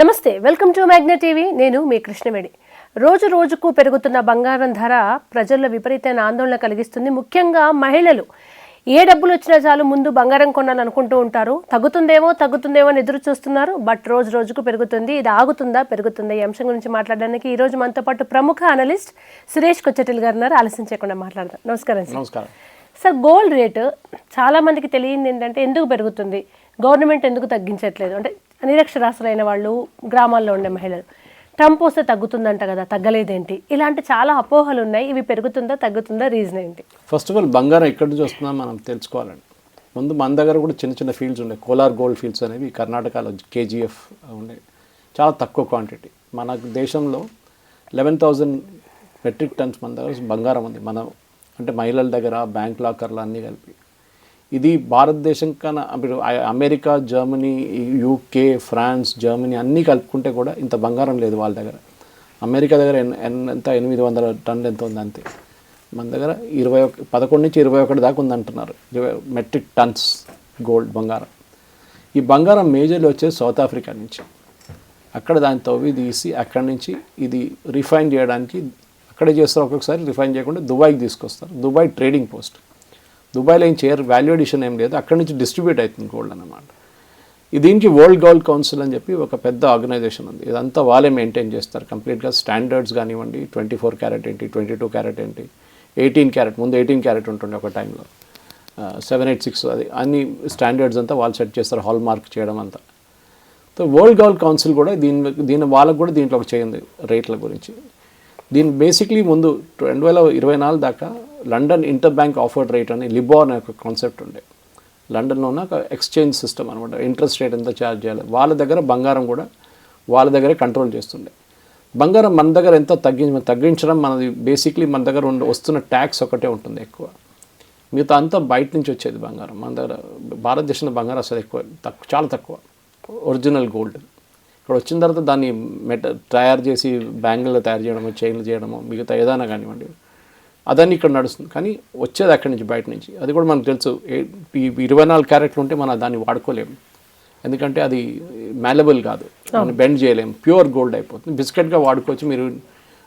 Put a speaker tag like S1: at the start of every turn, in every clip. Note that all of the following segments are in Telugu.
S1: నమస్తే వెల్కమ్ టు మ్యాగ్నా టీవీ. నేను మీ కృష్ణవేణి. రోజు రోజుకు పెరుగుతున్న బంగారం ధర ప్రజల్లో విపరీతమైన ఆందోళన కలిగిస్తుంది. ముఖ్యంగా మహిళలు. ఏ డబ్బులు వచ్చినా చాలు ముందు బంగారం కొనాలనుకుంటూ ఉంటారు. తగ్గుతుందేమో తగ్గుతుందేమో అని ఎదురు చూస్తున్నారు. బట్ రోజు రోజుకు పెరుగుతుంది. ఇది ఆగుతుందా పెరుగుతుందా ఈ అంశం గురించి మాట్లాడడానికి ఈ రోజు మనతో పాటు ప్రముఖ అనలిస్ట్ సురేష్ కొచ్చటిల్ గారు ఉన్నారు. ఆలస్యం చేయకుండా మాట్లాడదాం. నమస్కారం సార్.
S2: నమస్కారం.
S1: సార్ గోల్డ్ రేటు చాలా మందికి తెలియంది ఏంటంటే ఎందుకు పెరుగుతుంది? గవర్నమెంట్ ఎందుకు తగ్గించట్లేదు? అంటే నిరక్షరాస్యులైన వాళ్ళు గ్రామాల్లో ఉండే మహిళలు. ట్రంప్ వస్తే తగ్గుతుందంట కదా తగ్గలేదేంటి? ఇలాంటి చాలా అపోహలు ఉన్నాయి. ఇవి పెరుగుతుందా తగ్గుతుందా? రీజన్ ఏంటి?
S2: ఫస్ట్ ఆఫ్ ఆల్ బంగారం ఎక్కడి నుంచి వస్తుందో మనం తెలుసుకోవాలండి. ముందు మన దగ్గర కూడా చిన్న చిన్న ఫీల్డ్స్ ఉన్నాయి. కోలార్ గోల్డ్ ఫీల్డ్స్ అనేవి కర్ణాటకలో కేజీఎఫ్ ఉండే చాలా తక్కువ క్వాంటిటీ మన దేశంలో లెవెన్ థౌజండ్ మెట్రిక్ టన్స్ మన దగ్గర బంగారం ఉంది. మన అంటే మహిళల దగ్గర బ్యాంక్ లాకర్లు అన్నీ కలిపి. ఇది భారతదేశం కన్నా ఇప్పుడు America Germany UK France Germany అన్నీ కలుపుకుంటే కూడా ఇంత బంగారం లేదు వాళ్ళ దగ్గర. అమెరికా దగ్గర ఎన్- ఎన్- ఎంత? ఎనిమిది వందల టన్నులు ఎంత ఉంది అంతే. మన దగ్గర ఇరవై ఒక పదకొండు నుంచి ఇరవై ఒకటి దాకా ఉందంటున్నారు ఇరవై మెట్రిక్ టన్స్ గోల్డ్ బంగారం. ఈ బంగారం మేజర్లు వచ్చేది సౌత్ ఆఫ్రికా నుంచి. అక్కడ దాన్ని తవ్వి తీసి అక్కడి నుంచి ఇది రిఫైన్ చేయడానికి అక్కడే చేస్తారు ఒక్కొక్కసారి రిఫైన్ చేయకుండా దుబాయ్కి తీసుకొస్తారు. Dubai trading post. దుబాయ్లో ఏం చేయరు వాల్యూ అడిషన్ ఏం లేదు అక్కడి నుంచి డిస్ట్రిబ్యూట్ అవుతుంది గోల్డ్ అన్నమాట. దీనికి వరల్డ్ గోల్డ్ కౌన్సిల్ అని చెప్పి ఒక పెద్ద ఆర్గనైజేషన్ ఉంది. ఇదంతా వాళ్ళే మెయింటైన్ చేస్తారు. కంప్లీట్గా స్టాండర్డ్స్ కానివ్వండి ట్వంటీ ఫోర్ క్యారెట్ ఏంటి ట్వంటీ టూ క్యారెట్ ఏంటి ఎయిటీన్ క్యారెట్ ముందు ఎయిటీన్ క్యారెట్ ఉంటుండే ఒక టైంలో సెవెన్ ఎయిట్ సిక్స్ అది అన్ని స్టాండర్డ్స్ అంతా వాళ్ళు సెట్ చేస్తారు హాల్ మార్క్ చేయడం అంతా. సో వరల్డ్ గోల్డ్ కౌన్సిల్ కూడా దీని దీని వాళ్ళకు కూడా దీంట్లో ఒక చేయండి రేట్ల గురించి. దీని బేసిక్లీ ముందు రెండు వేల ఇరవై నాలుగు దాకా London inter bank offered rate అని లిబో అనే ఒక కాన్సెప్ట్ ఉండే. లండన్లో ఉన్న ఒక ఎక్స్చేంజ్ సిస్టమ్ అనమాట. ఇంట్రెస్ట్ రేట్ ఎంత ఛార్జ్ చేయాలి? వాళ్ళ దగ్గర బంగారం కూడా వాళ్ళ దగ్గరే కంట్రోల్ చేస్తుండే. బంగారం మన దగ్గర ఎంత తగ్గించ తగ్గించడం మనది బేసిక్లీ మన దగ్గర ఉండే వస్తున్న ట్యాక్స్ ఒకటే ఉంటుంది ఎక్కువ. మిగతా అంతా బయట నుంచి వచ్చేది బంగారం. మన దగ్గర భారతదేశంలో బంగారం అసలు ఎక్కువ తక్కువ చాలా తక్కువ. Original gold. ఇక్కడ వచ్చిన తర్వాత దాన్ని మెట తయారు చేసి బ్యాంగిల్లో తయారు చేయడము చైన్లు చేయడము మిగతా ఏదైనా కానివ్వండి. అదన్నీ ఇక్కడ నడుస్తుంది. కానీ వచ్చేది అక్కడి నుంచి బయట నుంచి. అది కూడా మనకు తెలుసు. ఇరవై నాలుగు క్యారెట్లు ఉంటే మనం దాన్ని వాడుకోలేము. ఎందుకంటే అది మ్యాలబుల్ కాదు. దాన్ని బెండ్ చేయలేము. ప్యూర్ గోల్డ్ అయిపోతుంది. బిస్కెట్గా వాడుకోవచ్చు. మీరు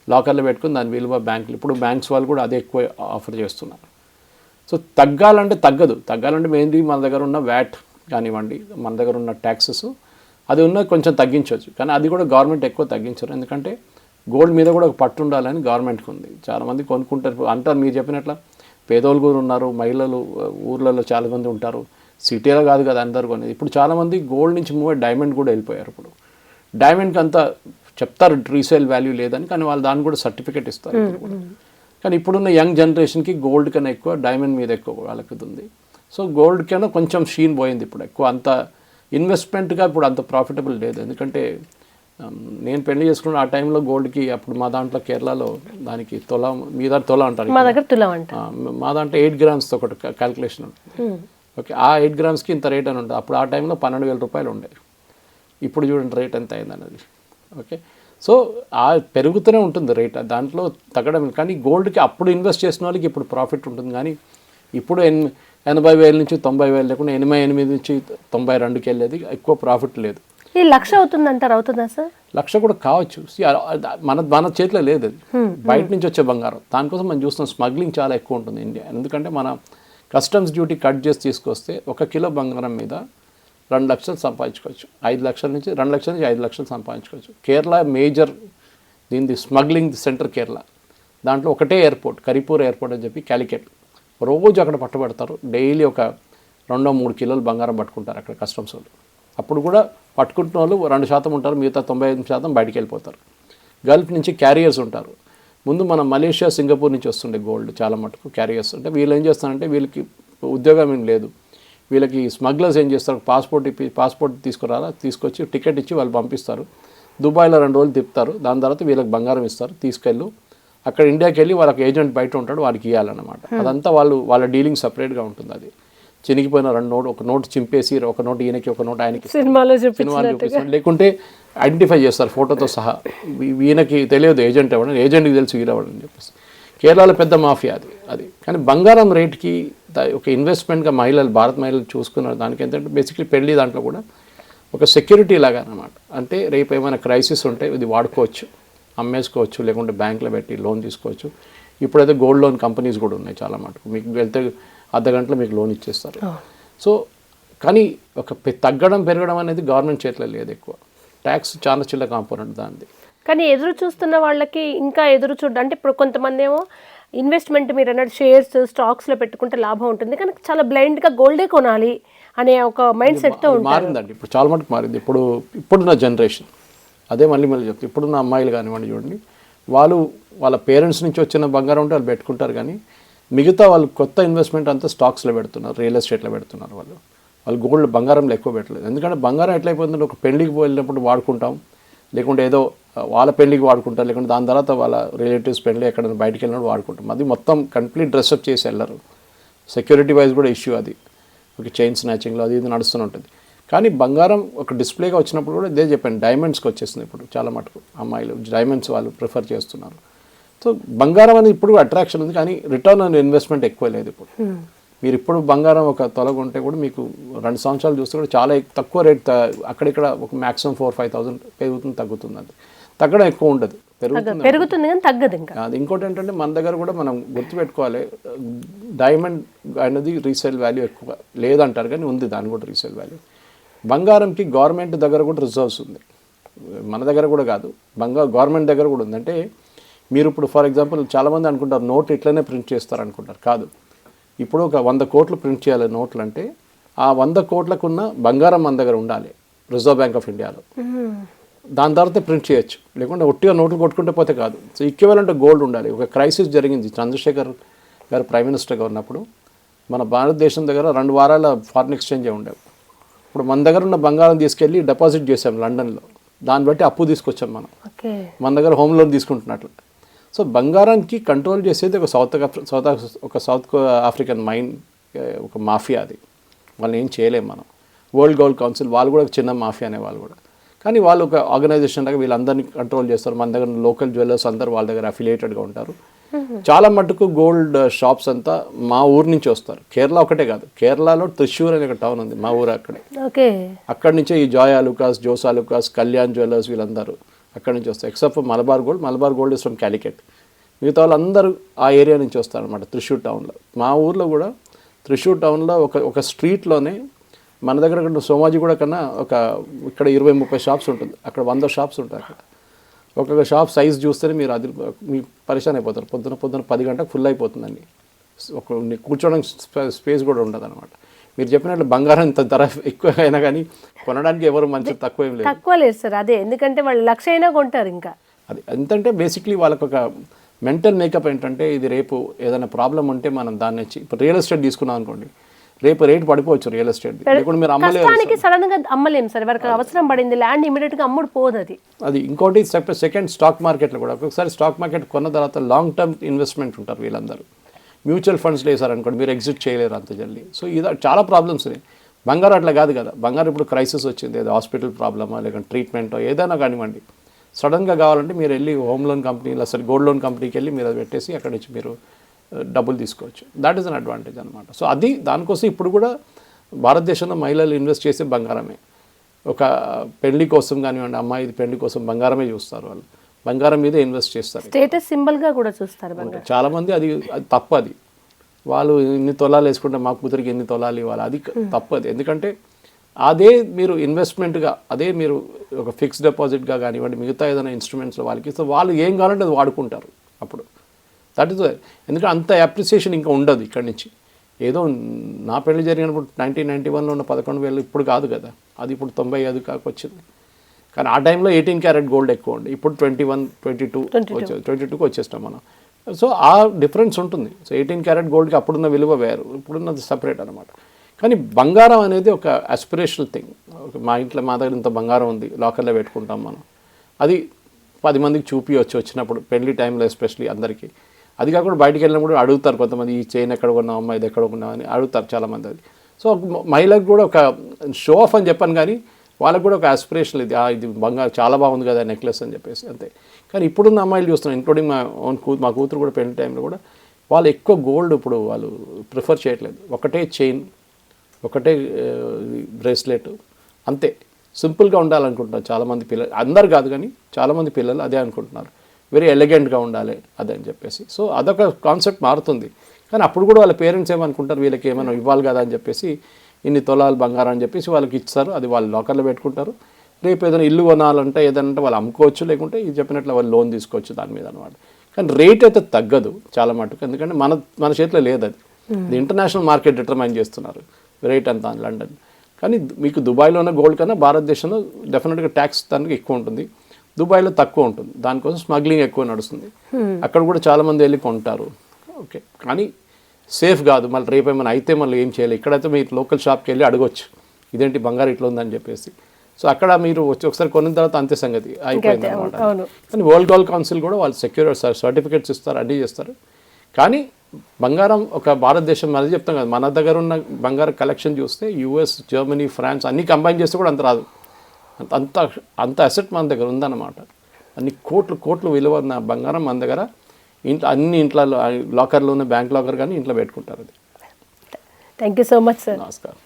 S2: లాకర్లో పెట్టుకుని దాని విలువ బ్యాంకులు. ఇప్పుడు బ్యాంక్స్ వాళ్ళు కూడా అదే ఎక్కువ ఆఫర్ చేస్తున్నారు. సో తగ్గాలంటే తగ్గదు. తగ్గాలంటే మెయిన్లీ మన దగ్గర ఉన్న వ్యాట్ కానివ్వండి మన దగ్గర ఉన్న ట్యాక్సెస్ అది ఉన్న కొంచెం తగ్గించవచ్చు. కానీ అది కూడా గవర్నమెంట్ ఎక్కువ తగ్గించరు. ఎందుకంటే గోల్డ్ మీద కూడా ఒక పట్టు ఉండాలని గవర్నమెంట్కి ఉంది. చాలామంది కొనుక్కుంటారు. అంటారు మీరు చెప్పినట్ల పేదోళ్ళు కూడా ఉన్నారు మహిళలు ఊర్లలో చాలామంది ఉంటారు. సిటీలో కాదు కదా అందరు కొనేది. ఇప్పుడు చాలామంది గోల్డ్ నుంచి మూవ్ డైమండ్ కూడా వెళ్ళిపోయారు ఇప్పుడు. డైమండ్కి అంత చెప్తారు రీసేల్ వాల్యూ లేదని కానీ వాళ్ళు దాన్ని కూడా సర్టిఫికేట్ ఇస్తారు. కానీ ఇప్పుడున్న యంగ్ జనరేషన్కి గోల్డ్ కన్నా ఎక్కువ డైమండ్ మీద ఎక్కువ వాళ్ళకి ఉంది. సో గోల్డ్ కన్నా కొంచెం షీన్ పోయింది ఇప్పుడు ఎక్కువ. అంత ఇన్వెస్ట్మెంట్గా ఇప్పుడు అంత ప్రాఫిటబుల్ లేదు. ఎందుకంటే నేను పెళ్ళి చేసుకున్న ఆ టైంలో గోల్డ్కి అప్పుడు మా దాంట్లో కేరళలో దానికి తొల మీ దాంట్లో తొల అంటారు
S1: మా దగ్గర తులం అంట.
S2: ఆ, మా దాంట్లో ఎయిట్ గ్రామ్స్తో ఒకటి క్యాల్కులేషన్ ఉంటుంది ఓకే ఆ ఎయిట్ గ్రామ్స్కి ఇంత రేట్ అని ఉంటుంది. అప్పుడు ఆ టైంలో పన్నెండు వేల రూపాయలు ఉండే. ఇప్పుడు చూడండి రేట్ ఎంత అయింది ఓకే సో ఆ పెరుగుతూనే ఉంటుంది రేట్ దాంట్లో తగ్గడం కానీ గోల్డ్కి అప్పుడు ఇన్వెస్ట్ చేసిన వాళ్ళకి ఇప్పుడు ప్రాఫిట్ ఉంటుంది. కానీ ఇప్పుడు ఎన్ ఎనభై వేల నుంచి తొంభై వేలు లేకుండా ఎనభై ఎనిమిది నుంచి తొంభై రెండుకి వెళ్ళేది ఎక్కువ ప్రాఫిట్ లేదు.
S1: ఈ లక్ష అవుతుంది అంటారు అవుతుందా సార్?
S2: లక్ష కూడా కావచ్చు. మన మన చేతిలో లేదు అది. బయట నుంచి వచ్చే బంగారం. దానికోసం మనం చూస్తున్నాం స్మగ్లింగ్ చాలా ఎక్కువ ఉంటుంది ఇండియా. ఎందుకంటే మన కస్టమ్స్ డ్యూటీ కట్ చేసి తీసుకొస్తే ఒక కిలో బంగారం మీద రెండు లక్షలు సంపాదించుకోవచ్చు. ఐదు లక్షల నుంచి రెండు లక్షల నుంచి ఐదు లక్షలు సంపాదించుకోవచ్చు. కేరళ మేజర్ దీనిది స్మగ్లింగ్ సెంటర్ కేరళ. దాంట్లో ఒకటే ఎయిర్పోర్ట్ కరీపూర్ ఎయిర్పోర్ట్ అని చెప్పి క్యాలికెట్. రోజు అక్కడ పట్టుబడతారు. డైలీ ఒక రెండో మూడు కిలోలు బంగారం పట్టుకుంటారు అక్కడ కస్టమ్స్ వాళ్ళు. అప్పుడు కూడా పట్టుకుంటున్న వాళ్ళు రెండు శాతం ఉంటారు మిగతా తొంభై ఐదు శాతం బయటికి వెళ్ళిపోతారు. గల్ఫ్ నుంచి క్యారియర్స్ ఉంటారు. ముందు మన మలేషియా సింగపూర్ నుంచి వస్తుండే గోల్డ్ చాలా మటుకు క్యారియర్స్. అంటే వీళ్ళు ఏం చేస్తారంటే వీళ్ళకి ఉద్యోగం ఏం లేదు. వీళ్ళకి స్మగ్లర్స్ ఏం చేస్తారు? పాస్పోర్ట్ ఇప్పి పాస్పోర్ట్ తీసుకురాలా తీసుకొచ్చి టికెట్ ఇచ్చి వాళ్ళు పంపిస్తారు. దుబాయ్లో రెండు రోజులు తిప్పుతారు. దాని తర్వాత వీళ్ళకి బంగారం ఇస్తారు తీసుకెళ్ళు. అక్కడ ఇండియాకి వెళ్ళి వాళ్ళకి ఏజెంట్ బయట ఉంటాడు వాడికి ఇవ్వాలన్నమాట అదంతా వాళ్ళు వాళ్ళ డీలింగ్ సపరేట్గా ఉంటుంది అది. చినిగిపోయిన రెండు నోట్ ఒక నోట్ చింపేసి ఒక నోట్ ఈయనకి ఒక నోట్ ఆయనకి.
S1: సినిమాలో
S2: చూపిస్తాడు లేకుంటే ఐడెంటిఫై చేస్తారు ఫోటోతో సహా. ఈయనకి తెలియదు ఏజెంట్ ఎవడని ఏజెంట్కి తెలుసు వీరవడని చెప్పేసి. కేరళలో పెద్ద మాఫియా అది అది. కానీ బంగారం రేట్కి ఒక ఇన్వెస్ట్మెంట్గా మహిళలు భారత మహిళలు చూసుకున్న దానికి ఏంటంటే బేసిక్లీ పెళ్ళి దాంట్లో కూడా ఒక సెక్యూరిటీ లాగా అనమాట అంటే రేపు ఏమైనా క్రైసిస్ ఉంటే ఇది వాడుకోవచ్చు అమ్మేసుకోవచ్చు లేకుంటే బ్యాంక్లో పెట్టి లోన్ తీసుకోవచ్చు. ఇప్పుడైతే గోల్డ్ లోన్ కంపెనీస్ కూడా ఉన్నాయి చాలా మటుకు. మీకు వెళ్తే అర్ధ గంటలో మీకు లోన్ ఇచ్చేస్తారు. సో కానీ ఒక తగ్గడం పెరగడం అనేది గవర్నమెంట్ చేతిలో లేదు ఎక్కువ. ట్యాక్స్ చాలా చిన్న కాంపోనెంట్ దానిది.
S1: కానీ ఎదురు చూస్తున్న వాళ్ళకి ఇంకా ఎదురు చూడ అంటే ఇప్పుడు కొంతమంది ఏమో ఇన్వెస్ట్మెంట్ మీరు అన్నట్టు షేర్స్ స్టాక్స్లో పెట్టుకుంటే లాభం ఉంటుంది. కానీ చాలా బ్లైండ్గా గోల్డే కొనాలి అనే ఒక మైండ్ సెట్తో
S2: మారిందండి. ఇప్పుడు చాలా మటుకు మారింది. ఇప్పుడు ఇప్పుడున్న జనరేషన్ అదే మళ్ళీ మళ్ళీ చెప్తాను ఇప్పుడున్న అమ్మాయిలు కానివ్వండి చూడండి వాళ్ళు వాళ్ళ పేరెంట్స్ నుంచి వచ్చిన బంగారం ఉంటే వాళ్ళు పెట్టుకుంటారు కానీ మిగతా వాళ్ళు కొత్త ఇన్వెస్ట్మెంట్ అంతా స్టాక్స్లో పెడుతున్నారు రియల్ ఎస్టేట్లో పెడుతున్నారు వాళ్ళు. వాళ్ళు గోల్డ్ బంగారంలో ఎక్కువ పెట్టలేదు. ఎందుకంటే బంగారం ఎట్లయిపోతుందంటే ఒక పెళ్ళికి వెళ్ళినప్పుడు వాడుకుంటాం. లేకుంటే ఏదో వాళ్ళ పెళ్ళికి వాడుకుంటారు. లేకుంటే దాని తర్వాత వాళ్ళ రిలేటివ్స్ పెళ్ళి ఎక్కడైనా బయటికి వెళ్ళినప్పుడు వాడుకుంటాం. అది మొత్తం కంప్లీట్ డ్రెస్అప్ చేసి వెళ్ళరు. సెక్యూరిటీ వైజ్ కూడా ఇష్యూ అది. ఒక చైన్ స్నాచింగ్లో అది ఇది నడుస్తూనే ఉంటుంది. కానీ బంగారం ఒక డిస్ప్లేగా వచ్చినప్పుడు కూడా ఇదే చెప్పాను. డైమండ్స్కి వచ్చేసింది ఇప్పుడు చాలా మటుకు అమ్మాయిలు. డైమండ్స్ వాళ్ళు ప్రిఫర్ చేస్తున్నారు. సో బంగారం అనేది ఇప్పుడు అట్రాక్షన్ ఉంది కానీ రిటర్న్ ఆన్ ఇన్వెస్ట్మెంట్ ఎక్కువ లేదు ఇప్పుడు. మీరు ఇప్పుడు బంగారం ఒక తొలగుంటే కూడా మీకు రెండు సంవత్సరాలు చూస్తే కూడా చాలా తక్కువ రేట్ అక్కడిక్కడ ఒక మ్యాక్సిమం ఫోర్ ఫైవ్ థౌసండ్ పెరుగుతుంది తగ్గుతుంది అది తగ్గడం ఎక్కువ ఉండదు పెరుగుతుంది
S1: పెరుగుతుంది కానీ తగ్గదు ఇంకా.
S2: అది ఇంకోటి ఏంటంటే మన దగ్గర కూడా మనం గుర్తుపెట్టుకోవాలి డైమండ్ అనేది రీసేల్ వాల్యూ ఎక్కువ లేదంటారు కానీ ఉంది దాని కూడా రీసేల్ వాల్యూ బంగారంకి గవర్నమెంట్ దగ్గర కూడా రిజర్వ్స్ ఉంది. మన దగ్గర కూడా కాదు బంగారు గవర్నమెంట్ దగ్గర కూడా ఉంది. అంటే మీరు ఇప్పుడు ఫర్ ఎగ్జాంపుల్ చాలామంది అనుకుంటారు నోట్ ఇట్లనే ప్రింట్ చేస్తారు అనుకుంటారు కాదు. ఇప్పుడు ఒక వంద కోట్లు ప్రింట్ చేయాలి నోట్లు అంటే ఆ వంద కోట్లకున్న బంగారం మన దగ్గర ఉండాలి రిజర్వ్ బ్యాంక్ ఆఫ్ ఇండియాలో దాని తర్వాత ప్రింట్ చేయొచ్చు. లేకుంటే ఒట్టిగా నోట్లు కొట్టుకుంటే పోతే కాదు. సో ఈక్వలెంట్ గోల్డ్ ఉండాలి. ఒక క్రైసిస్ జరిగింది. చంద్రశేఖర్ గారు ప్రైమ్ మినిస్టర్గా ఉన్నప్పుడు మన భారతదేశం దగ్గర రెండు వారాల ఫారిన్ ఎక్స్చేంజ్ ఉండేవి. ఇప్పుడు మన దగ్గర ఉన్న బంగారం తీసుకెళ్ళి డిపాజిట్ చేసాం లండన్లో. దాన్ని బట్టి అప్పు తీసుకొచ్చాం మనం. మన దగ్గర హోమ్ లోన్ తీసుకుంటున్నట్లు. సో బంగారానికి కంట్రోల్ చేసేది ఒక సౌత్ సౌత్ ఒక సౌత్ ఆఫ్రికన్ మైండ్ ఏ, ఒక మాఫియా అది. వాళ్ళని ఏం చేయలేం మనం. వరల్డ్ గోల్డ్ కౌన్సిల్ వాళ్ళు కూడా ఒక చిన్న మాఫియా అనే వాళ్ళు కూడా. కానీ వాళ్ళు ఒక ఆర్గనైజేషన్ లాగా వీళ్ళందరినీ కంట్రోల్ చేస్తారు. మన దగ్గర లోకల్ జ్యువెలర్స్ అందరూ వాళ్ళ దగ్గర అఫిలియేటెడ్గా ఉంటారు. చాలా మటుకు గోల్డ్ షాప్స్ అంతా మా ఊరు నుంచి వస్తారు. కేరళ ఒకటే కాదు. కేరళలో త్రిశూర్ అనే ఒక టౌన్ ఉంది మా ఊరు అక్కడే. అక్కడి నుంచే ఈ జాయ్ అలుకాస్ జోస్ అలుకాస్ కళ్యాణ్ జ్యువెలర్స్ వీళ్ళందరూ. అక్కడి నుంచి వస్తాయి. Except for Malabar gold Malabar gold is from Calicut మిగతా వాళ్ళందరూ ఆ ఏరియా నుంచి వస్తారు అనమాట త్రిశూర్ టౌన్లో మా ఊర్లో కూడా త్రిశూర్ టౌన్లో ఒక ఒక స్ట్రీట్లోనే మన దగ్గర కన్నా సోమాజిగూడ కన్నా ఒక ఇక్కడ ఇరవై ముప్పై షాప్స్ ఉంటుంది. అక్కడ వంద షాప్స్ ఉంటాయి అక్కడ. ఒక్కొక్క షాప్ సైజ్ చూస్తేనే మీరు అది మీ పరిశాన్ అయిపోతారు. పొద్దున పొద్దున పది గంటకు ఫుల్ అయిపోతుందండి. ఒక కూర్చోడానికి స్పేస్ కూడా ఉండదు అనమాట మీరు చెప్పినట్లు బంగారం ఇంత ధర ఎక్కువ అయినా కానీ కొనడానికి ఎవరు మంచి తక్కువ ఏం లేదు.
S1: తక్కువ లేదు సార్ అదే. ఎందుకంటే వాళ్ళు లక్ష అయినా కొంటారు ఇంకా.
S2: అది ఎంతంటే బేసిక్లీ వాళ్ళకి ఒక మెంటల్ మేకప్ ఏంటంటే ఇది రేపు ఏదైనా ప్రాబ్లం ఉంటే మనం దాన్ని ఇప్పుడు రియల్ ఎస్టేట్ తీసుకున్నాం అనుకోండి. రేపు రేట్ పడిపోవచ్చు రియల్ ఎస్టేట్ లేకుంటే మీరు
S1: కష్టానికి సడన్గా అమ్మలేం సార్ ఎవరికి అవసరం పడింది ల్యాండ్ ఇమీడియట్గా అమ్ముడు పోదు అది.
S2: అది ఇంకోటి సెకండ్ స్టాక్ మార్కెట్లో కూడా. ఒక్కొక్కసారి స్టాక్ మార్కెట్ కొన్న తర్వాత లాంగ్ టర్మ్ ఇన్వెస్ట్మెంట్ ఉంటారు వీళ్ళందరూ. మ్యూచువల్ ఫండ్స్లో వేసారనుకోండి మీరు ఎగ్జిట్ చేయలేరు అంత జల్లి సో ఇది చాలా ప్రాబ్లమ్స్ ఉన్నాయి. బంగారం అట్లా కాదు కదా. బంగారం ఇప్పుడు క్రైసిస్ వచ్చింది. ఏదో హాస్పిటల్ ప్రాబ్లమా లేకుంటే ట్రీట్మెంటో ఏదైనా కానివ్వండి. సడన్గా కావాలంటే మీరు వెళ్ళి హోమ్ లోన్ కంపెనీ అసలు గోల్డ్ లోన్ కంపెనీకి వెళ్ళి మీరు అది పెట్టేసి అక్కడి నుంచి మీరు డబ్బులు తీసుకోవచ్చు. దాట్ ఈస్ అన్ అడ్వాంటేజ్ అనమాట సో అది దానికోసం ఇప్పుడు కూడా భారతదేశంలో మహిళలు ఇన్వెస్ట్ చేసే బంగారమే. ఒక పెళ్ళి కోసం కానివ్వండి అమ్మాయి పెళ్ళి కోసం బంగారమే చూస్తారు వాళ్ళు. బంగారం మీదే ఇన్వెస్ట్ చేస్తారు.
S1: స్టేటస్ సింబల్గా కూడా చూస్తారు బంగారం.
S2: చాలా మంది అది అది తప్పు అది. వాళ్ళు ఇన్ని తొలాలు వేసుకుంటే మా కూతురికి ఎన్ని తొలాలు ఇవ్వాలి? అది క- తప్పు అది. ఎందుకంటే అదే మీరు ఇన్వెస్ట్మెంట్గా అదే మీరు ఒక ఫిక్స్డ్ డిపాజిట్గా కానివ్వండి మిగతా ఏదైనా ఇన్స్ట్రుమెంట్స్లో వాళ్ళకి ఇస్తే వాళ్ళు ఏం కావాలంటే అది వాడుకుంటారు అప్పుడు. దట్ ఇస్ ఎందుకంటే అంత అప్రిసియేషన్ ఇంకా ఉండదు ఇక్కడి నుంచి. ఏదో నా పెళ్ళి జరిగినప్పుడు నైన్టీన్ నైంటీ వన్లో ఉన్న పదకొండు వేలు ఇప్పుడు కాదు కదా. అది ఇప్పుడు తొంభై ఐదు కాకొచ్చింది. కానీ ఆ టైంలో ఎయిటీన్ క్యారెట్ గోల్డ్ ఎక్కువ ఉండే. ఇప్పుడు ట్వంటీ వన్ ట్వంటీ టూ వచ్చే ట్వంటీ టూకి వచ్చేస్తాం మనం. సో ఆ డిఫరెన్స్ ఉంటుంది. సో ఎయిటీన్ క్యారెట్ గోల్డ్కి అప్పుడున్న విలువ వేరు. ఇప్పుడున్నది సపరేట్ అనమాట కానీ బంగారం అనేది ఒక అస్పిరేషనల్ థింగ్ మా ఇంట్లో మా దగ్గర ఇంత బంగారం ఉంది. లాకర్లో పెట్టుకుంటాం మనం. అది పది మందికి చూపించవచ్చు వచ్చినప్పుడు పెళ్ళి టైంలో ఎస్పెషలీ అందరికీ. అది కాకుండా బయటికి వెళ్ళినప్పుడు అడుగుతారు కొంతమంది ఈ చైన్ ఎక్కడ కొన్నావు? అమ్మా ఇది ఎక్కడ కొన్నావు? అని అడుగుతారు చాలామంది అది. సో మహిళకు కూడా ఒక షో ఆఫ్ అని చెప్పాను కానీ వాళ్ళకు కూడా ఒక ఆస్పిరేషన్ ఇది. "ఆ, ఇది బంగారు చాలా బాగుంది కదా నెక్లెస్ అని చెప్పేసి అంతే. కానీ ఇప్పుడున్న అమ్మాయిలు చూస్తున్నాం ఇంక్లూడింగ్ మా ఓన్ కూ మా కూతురు కూడా పెళ్ళి టైంలో కూడా వాళ్ళు ఎక్కువ గోల్డ్ ఇప్పుడు వాళ్ళు ప్రిఫర్ చేయట్లేదు. ఒకటే చైన్ ఒకటే బ్రేస్లెట్ అంతే. సింపుల్గా ఉండాలనుకుంటున్నారు చాలామంది పిల్లలు. అందరు కాదు కానీ చాలామంది పిల్లలు అదే అనుకుంటున్నారు. వెరీ ఎలిగెంట్గా ఉండాలి అదే అని చెప్పేసి. సో అదొక కాన్సెప్ట్ మారుతుంది. కానీ అప్పుడు కూడా వాళ్ళ పేరెంట్స్ ఏమనుకుంటారు? వీళ్ళకి ఏమైనా ఇవ్వాలి కదా అని చెప్పేసి ఇన్ని తొలాలు బంగారం అని చెప్పేసి వాళ్ళకి ఇస్తారు అది వాళ్ళు లాకర్లో పెట్టుకుంటారు. రేపు ఏదైనా ఇల్లు కొనాలంటే ఏదంటే వాళ్ళు అమ్ముకోవచ్చు లేకుంటే ఇది చెప్పినట్లు వాళ్ళు లోన్ తీసుకోవచ్చు దాని మీద అనమాట కానీ రేట్ అయితే తగ్గదు చాలా మటుకు. ఎందుకంటే మన మన చేతిలో లేదు అది. ఇది ఇంటర్నేషనల్ మార్కెట్ డిటర్మైన్ చేస్తున్నారు. రేట్ అంత లండన్. కానీ మీకు దుబాయ్లో ఉన్న గోల్డ్ కన్నా భారతదేశంలో డెఫినెట్గా ట్యాక్స్ దానికి ఎక్కువ ఉంటుంది. దుబాయ్లో తక్కువ ఉంటుంది. దానికోసం స్మగ్లింగ్ ఎక్కువ నడుస్తుంది. అక్కడ కూడా చాలామంది వెళ్ళి కొంటారు. ఓకే. కానీ సేఫ్ కాదు మళ్ళీ రేపు ఏమైనా అయితే మళ్ళీ ఏం చేయాలి? ఇక్కడైతే మీరు లోకల్ షాప్కి వెళ్ళి అడగొచ్చు. ఇదేంటి బంగారు ఇట్లా ఉందని చెప్పేసి. సో అక్కడ మీరు వచ్చి ఒకసారి కొన్న తర్వాత అంతే సంగతి. అయిపోయింది అనమాట కానీ వరల్డ్ గోల్డ్ కౌన్సిల్ కూడా వాళ్ళు సెక్యూర్ సర్టిఫికేట్స్ ఇస్తారు అన్నీ చేస్తారు. కానీ బంగారం ఒక భారతదేశం అది చెప్తాం కదా. మన దగ్గర ఉన్న బంగారం కలెక్షన్ చూస్తే యూఎస్ జర్మనీ ఫ్రాన్స్ అన్నీ కంబైన్ చేస్తే కూడా అంత రాదు. అంత అంత అంత అసెట్ మన దగ్గర ఉందన్నమాట. అన్ని కోట్లు కోట్లు విలువ ఉన్న బంగారం మన దగ్గర ఇంట్లో అన్ని ఇంట్లో లాకర్లో ఉన్న బ్యాంక్ లాకర్ కానీ ఇంట్లో పెట్టుకుంటారు అది.
S1: Thank you so much sir
S2: నమస్కారం.